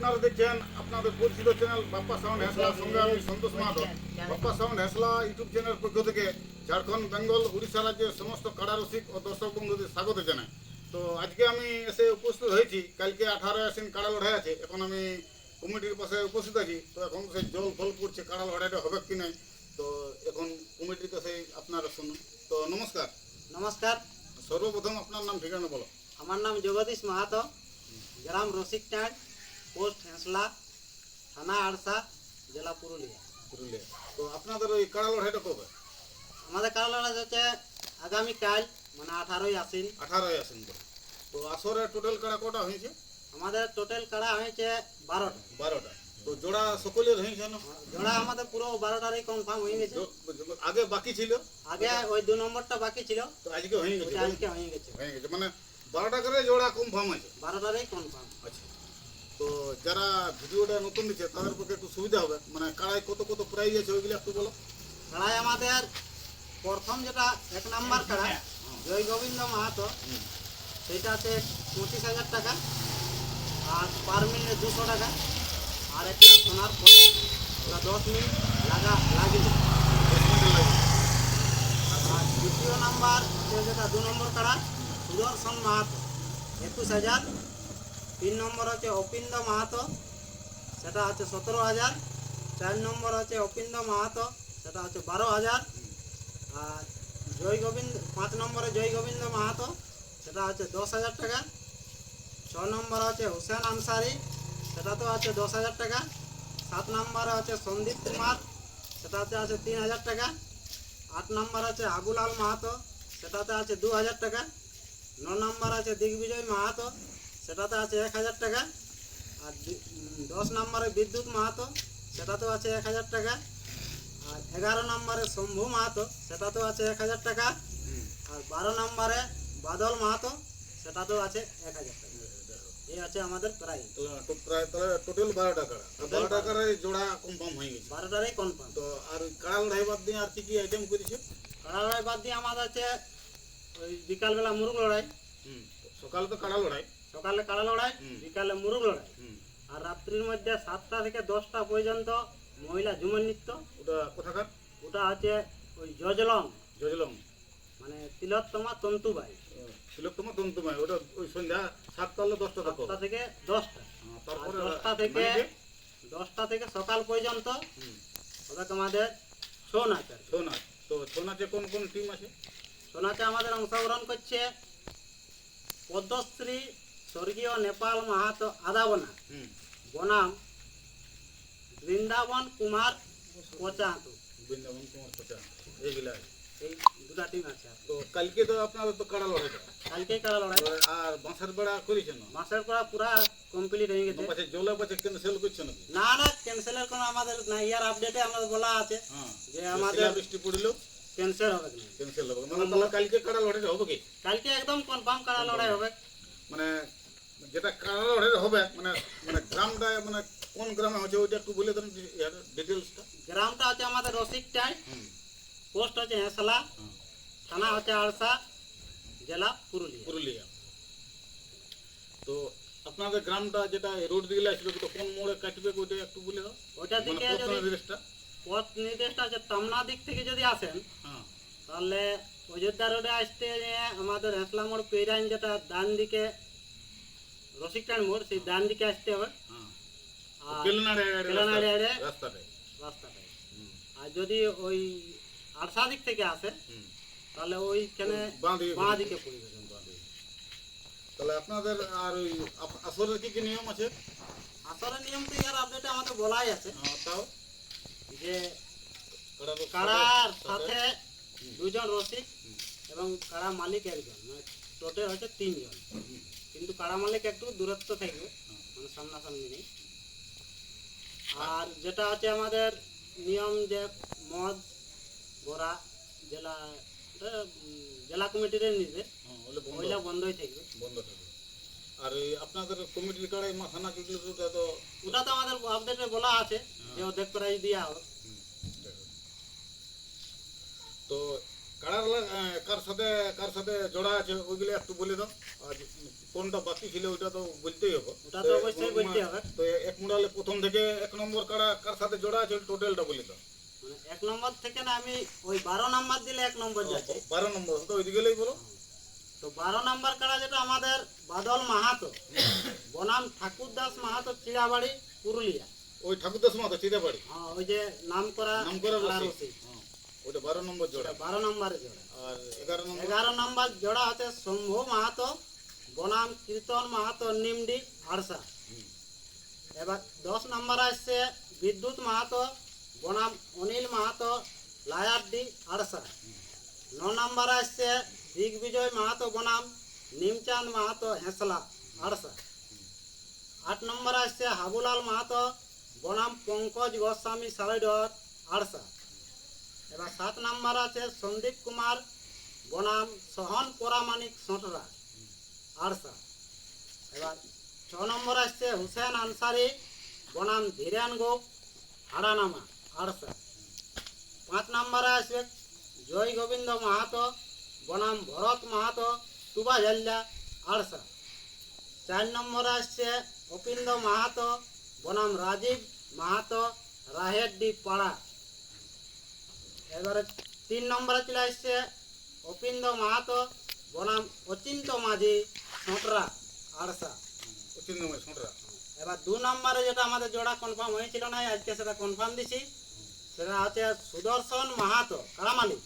আপনারা দেখছেন আপনাদের পরিচিত চ্যানেল বাপ্পা সাউন্ড হেসলার সঙ্গে আমি Santosh Mahato. Bappa sound Hesla YouTube channel পক্ষ থেকে ঝাড়খণ্ড বেঙ্গল উড়িষ্যা রাজ্যের সমস্ত কাড়ারসিক ও দর্শক বন্ধুদের স্বাগত জানাই। তো আজকে আমি এসে উপস্থিত হয়েছি। কালকে আঠারো আসেন কাড়া লড়াই আছে। এখন আমি কমিটির পাশে উপস্থিত আছি। তো এখন সেই জল ফল পড়ছে কাড়া লড়াইটা হবে কি নাই? তো এখন কমিটির কাছে আপনারা শুনুন। তো নমস্কার। নমস্কার। সর্বপ্রথম আপনার নাম ঠিকানা বলো। আমার নাম জগদীশ মাহাতো। গ্রাম রসিকটাঁড়। পোস্ট হেঁসলা থানা আড়সা জেলা পুরুলিয়া। পুরুলিয়া। তো আপনাদের ওই কাড়া লড়াইটা কবে? আমাদের কারালড়া হচ্ছে আগামীকাল মানে আঠারোই আশ্বিন। আঠারোই আসেন তো তো আসরে টোটাল কাড়া কটা হয়েছে? আমাদের টোটাল কাড়া হয়েছে বারোটা। বারোটা। তো জোড়া সকলের হয়েছে না? জোড়া আমাদের পুরো বারোটারই কনফার্ম হয়ে গেছে। আগে বাকি ছিল? আগে ওই দু নম্বরটা বাকি ছিল। তো আজকে হয়ে গেছে আজকে হয়ে গেছে। হয়ে গেছে। মানে বারোটা করে জোড়া কনফার্ম আছে বারোটারই কনফার্ম আচ্ছা। তো যারা ভিডিওটা নতুন দিচ্ছে তাদের পক্ষে একটু সুবিধা হবে। মানে কাড়ায় কত কত প্রাইজ আছে ওইগুলো একটু বলো। কাড়ায় আমাদের প্রথম যেটা এক নাম্বার কাড়া জয় গোবিন্দ মাহাতো। সেইটা আছে পঁচিশ হাজার টাকা আর পার মিনিটে দুশো টাকা আর একটা সোনার পরে দশ মিনিট লাগা লাগবে। আর দ্বিতীয় নাম্বার যেটা দু নম্বর কাড়া সুদর্শন মাহাতো একুশ হাজার তিন নম্বর হচ্ছে অপিন্দ মাহাতো, সেটা হচ্ছে সতেরো হাজার। চার নম্বর হচ্ছে অপিন্দ মাহাতো, সেটা হচ্ছে বারো হাজার। আর জয় গোবিন্দ, পাঁচ নম্বরে জয় গোবিন্দ মাহাতো, সেটা হচ্ছে দশ হাজার টাকা। ছ নম্বর হচ্ছে হুসেন আনসারি সেটাতেও আছে দশ হাজার টাকা। সাত নম্বরে হচ্ছে সন্দীপ কুমার সেটাতে আছে তিন হাজার টাকা। আট নম্বর আছে আবুলাল মাহাতো, সেটাতে আছে দু হাজার টাকা। ন নম্বর আছে দিগ্বিজয় মাহাতো সেটাতে আছে এক হাজার টাকা। আর দশ নম্বরে বিদ্যুৎ মাহাতো সেটাতেও আছে এক হাজার টাকা। আর এগারো নম্বরে শম্ভু মাহাতো সেটাতেও আছে এক হাজার টাকা। আর বারো নম্বরে বাদল মাহাতো সেটাতেও আছে এক হাজার টাকা। এই আছে আমাদের প্রাইস প্রায় তাহলে টোটাল বারোটা কাড়া। তো Total বারোটা কাড়ায় জোড়া কনফার্ম হয়ে গেছে। বারোটারই কনফার্ম তো আর ওই কাড়া লড়াই বাদ দিয়ে আর কি কি আইটেম করেছে? কাড়া বাদ দিয়ে আমাদের আছে ওই বিকালবেলা মুরগ লড়াই। হুম। সকালে তো কাড়া লড়াই। সকালে কাড়া লড়াই বিকালে মুরগ লড়াই। আর রাত্রির মধ্যে সাতটা থেকে দশটা পর্যন্ত মহিলা ঝুমর নৃত্য। ওটা কোথাকার? ওটা আছে ওই জজলং। জজলং। মানে তিলোত্তমা তন্তুবাই। তিলোত্তমা তন্তুমায় ওটা ওই সন্ধ্যা সাতটা হলে দশটা সাতটা থেকে দশটা। হ্যাঁ, তারপরে দশটা থেকে দশটা থেকে সকাল পর্যন্ত ওটা আমাদের ছৌ নাচ ছৌ নাচ। তো ছৌ নাচে কোন কোন টিম আছে? ছৌ নাচে আমাদের অংশগ্রহণ করছে পদ্মশ্রী স্বর্গীয় নেপাল মাহাতো আদাবনা। বনাম বৃন্দাবন কুমার পচাহাতু বৃন্দাবন কুমার কোচা এইগুলা এই দুটা টিম আছে। তো কালকে তো আপনারা তো কাড়া লড়াইটা। কালকেই কারা লড়াই। আর বাঁশের বেড়া করেছেন না মাসের পর কমপ্লিট হয়ে গেছে। পাশে জলে পাশে ক্যান্সেল করছে না না ক্যান্সেলের কোনো আমাদের না ইয়ার আপডেটে আমাদের বলা আছে হ্যাঁ। যে আমাদের বৃষ্টি পড়লেও ক্যান্সেল হবে না ক্যান্সেল হবে মানে তাহলে কালকে কাড়া লড়াইটা হবে কি? কালকে একদম কনফার্ম কারা লড়াই হবে? মানে যেটা কাড়া লড়াই হবে মানে মানে গ্রামটা মানে কোন গ্রামে হচ্ছে ওইটা একটু বলে দেন ডিটেলসটা গ্রামটা হচ্ছে আমাদের রসিকটাই হুম। পোস্ট হচ্ছে হেসলা। হুম। থানা হচ্ছে আড়সা জেলা পুরুলিয়া। পুরুলিয়া। তো আপনাদের গ্রামটা যেটা রোড দিকে আসবে তো কোন মোড়ে কাটবে ওইটা একটু বলে দাও। ওইটা মানে দিকে প্রথম যদি অ্যাড্রেসটা পথ নির্দেশটা হচ্ছে টামনা দিক থেকে যদি আসেন হ্যাঁ। তাহলে অযোধ্যা রোডে আসতে আমাদের হেসলা মোড় পেরাইন যেটা ডান দিকে রসিকটান মোড় সেই ডান দিকে আসতে হবে। হ্যাঁ। আর যদি ওই আড়সা দিক থেকে আসে তাহলে ওইখানে বাঁ দিকে পড়বে তাহলে আপনাদের আর ওই আসরের কি কি নিয়ম আছে? আসলে নিয়ম তো ইয়ার আপডেটে আমাদের বলাই আছে। হ্যাঁ, তাও? যে কাড়ার সাথে- দুজন রসিক এবং কাড়া মালিক একজন মানে টোটাল হচ্ছে তিনজন। কিন্তু কাড়া মালিক একটু দূরত্ব থাকবে মানে সামনাসামনি নেই। আর যেটা হচ্ছে আমাদের নিয়ম যে মদ বড়া জেলা জেলা কমিটির নির্দেশ হ্যাঁ, বন্ধ। বন্ধই থাকবে। বন্ধ থাকবে। আর এই আপনাদের কমিটির কাড়াই মাথানা যেগুলো তো ওটা তো ওটা তো আমাদের আপডেটে বলা আছে যে অর্ধেক প্রাইজ দেওয়া হবে তো কাড়ার কার সাথে কার সাথে জোড়া আছে ওইগুলো একটু বলে দাও। আর কোনটা বাকি ছিল ওইটা তো বলতেই হবে। ওটা তো অবশ্যই বলতে হবে। তো এক মুড়ালে প্রথম থেকে এক নম্বর কাড়া কার সাথে জোড়া আছে টোটালটা বলে দাও। মানে এক নম্বর থেকে না আমি ওই বারো নাম্বার দিলে এক নম্বর যাচ্ছে। বারো নম্বর তো ওই দিকেই বলো। তো বারো নাম্বার কাড়া যেটা আমাদের বাদল মাহাতো বনাম ঠাকুর দাস মাহাতো চিড়াবাড়ি পুরুলিয়া। ওই ঠাকুরদাস মাথা চিরাবাড়ি হ্যাঁ, ওই যে নাম করা নাম করা। হ্যাঁ, ওটা বারো নম্বর জোড়া। বারো নম্বরে জোড়া। আর এগারো নম্বর? এগারো নম্বর জোড়া হচ্ছে শম্ভু মাহাতো বনাম কীর্তন মাহাতো নিমডি হুম। এবার দশ নম্বর আসছে বিদ্যুৎ মাহাতো বনাম অনিল মাহাতো লায়ারডি আড়সা। ন নম্বর আসছে দিগ্বিজয় মাহাতো বনাম নিমচাঁদ মাহাতো হেঁসলা আড়সা আট নম্বর আসছে হাবুলাল মাহাতো বনাম পঙ্কজ গোস্বামী সাইডর আড়সা এবার সাত নম্বর আছে সন্দীপ কুমার বনাম সহন পরামানিক সোঁটরা আড়সা এবার ছ নম্বর আসছে হুসেন আনসারি বনাম ধীরেন গোপ হাড়ানামা আড়সা পাঁচ নম্বরে আসবে জয় গোবিন্দ মাহাতো বনাম ভরত মাহাতো তুবা ঝাল্লা আড়সা। চার নম্বর আসছে অপিন্দ মাহাতো বনাম রাজীব মাহাতো রাহেরডি পাড়া। এবারে তিন নম্বরে চলে আসছে অপিন্দ মাহাতো বনাম অচিন্ত মাঝি সোঁটরা আড়সা। ছোটরা। এবার দু নম্বরে যেটা আমাদের জোড়া কনফার্ম হয়েছিল না আজকে সেটা কনফার্ম দিছি। সেটা হচ্ছে সুদর্শন মাহাতো কারামালি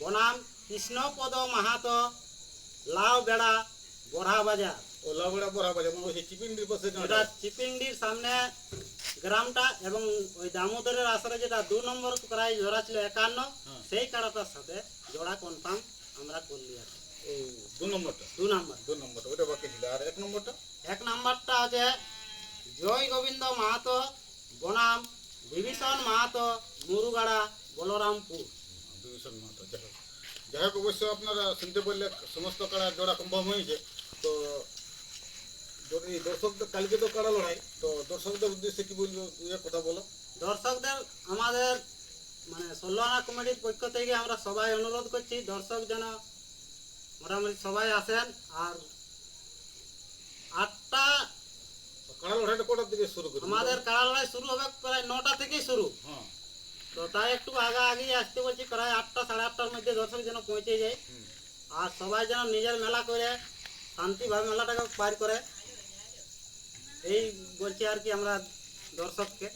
বনাম কৃষ্ণপদ মাহাতো লাউ বেড়া বড়া বাজার ও লাউ বেড়া পড়া বাজার মানে ওই চিপিন্ডির পাশে এটা যেটা চিপিংডির সামনে গ্রামটা এবং ওই দামোদরের আসরে যেটা দু নম্বর প্রায় জোড়া ছিল একান্ন হ্যাঁ। সেই কাড়াটার সাথে জোড়া কনফার্ম আমরা করলি আর দু নম্বরটা? দু নম্বর। দু নম্বরটা ওটা বাকি ছিল। আর এক নম্বরটা? এক নম্বরটা আছে জয় গোবিন্দ মাহাতো বনাম বিভীষণ মাহাতো মুরুগাড়া বলরামপুর। ডিভিশন মাত্র যাই হোক অবশ্য আপনারা শুনতে বললে সমস্ত কাড়া জোড়া কনফার্ম হয়েছে তো যদি দর্শকদের কালকে তো কাড়া লড়াই তো দর্শকদের উদ্দেশ্যে কি বলব কথা বলো। দর্শকদের আমাদের মানে ষোলোনা কমিটির পক্ষ থেকে আমরা সবাই অনুরোধ করছি দর্শক যেন মোটামুটি সবাই আসেন। আর আটটা কাড়া লড়াইটা কটার দিকে শুরু করি আমাদের কাড়া লড়াই শুরু হবে প্রায় নটা থেকেই শুরু। হ্যাঁ। তো তাই একটু আগা আগে আসতে বলছি প্রায় আটটা সাড়ে আটটার মধ্যে দর্শক যেন পৌঁছে যায়। আর সবাই যেন নিজের মেলা করে শান্তিভাবে মেলাটাকে পার করে। এই বলছি আর কি আমরা দর্শককে।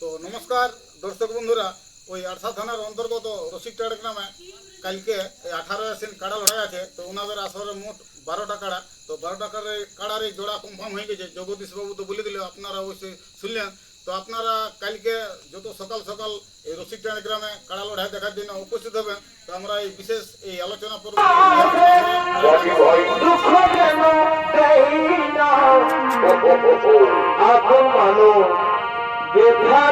তো নমস্কার দর্শক বন্ধুরা ওই আরসা থানার অন্তর্গত রসিকটাড় গ্রামে কালকে এই আঠারো আসেন কাড়া লড়াই আছে তো ওনাদের আসরে মোট বারোটা কাড়া। তো বারোটা কাড়ার কাড়ার এই জোড়া কনফার্ম হয়ে গেছে। জগদীশ বাবু তো বলে দিলে আপনারা অবশ্যই শুনলেন। তো আপনারা কালকে যত সকাল সকাল এই রসিকটানি গ্রামে কাড়া লড়াই দেখার জন্য উপস্থিত হবেন, তো আমরা এই বিশেষ এই আলোচনা পর্ব ব্যথা